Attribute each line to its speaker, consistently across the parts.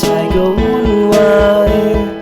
Speaker 1: ใจก็วุ่นวาย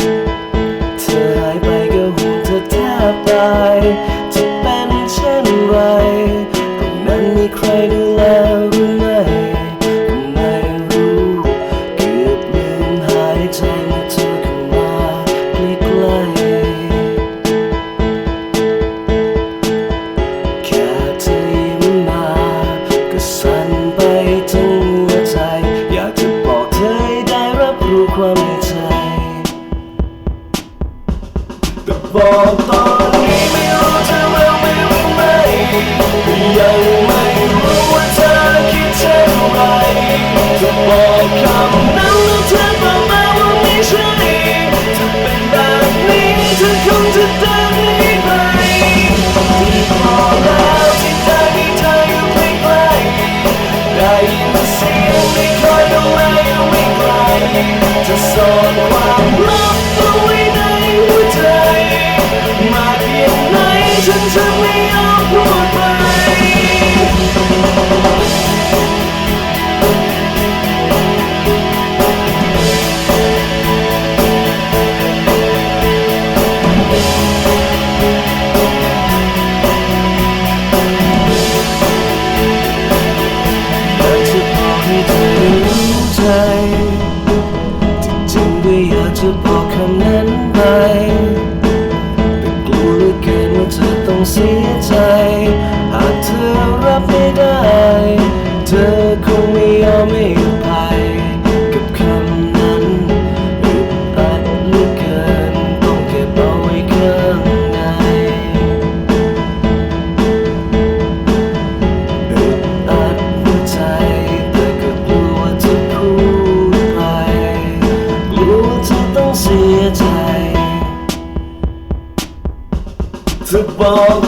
Speaker 1: บอกตอนนี้ไม่รู้เธอแววไม่รู้ไหมยังไม่รู้ว่าเธอคิดเช่นไรจะบอกคำนั้นแล้วเธอบอกมาว่าไม่ใช่ถ้าเป็นแบบนี้เธอคงจะเดินหนีไปที่พอแล้วที่เธอมีเธออยู่ใกล้ๆได้ยินเสียงไม่คอยดูแลอยู่ไม่ไกลจะซ่อนความลับเอาไว้ ได้ เธอคงไม่ยอมไม่อภัยกับคำนั้นอึดอัดเหลือเกินต้องเก็บเอาไว้ข้างในอึดอัดหัวใจแต่ก็กลัวจะพูดไปกลัวจะต้องเสียใจจะบอก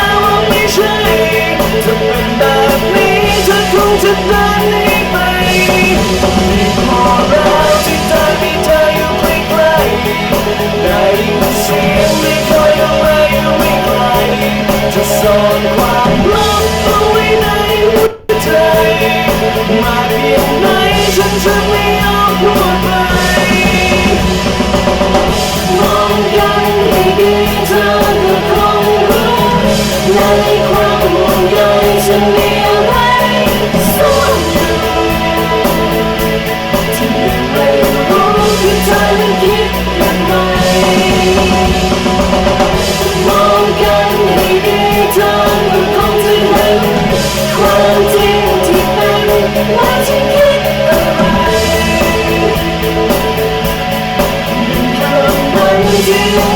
Speaker 1: ใยความห่งใยฉันเอาไว้ซ่อนอรียังไม่รู้คือเคิดย่งไรมองกันให้ดีเธอก็คงจะห็ความจริงที่เป็นว่าฉันคิดอะไรมันกัน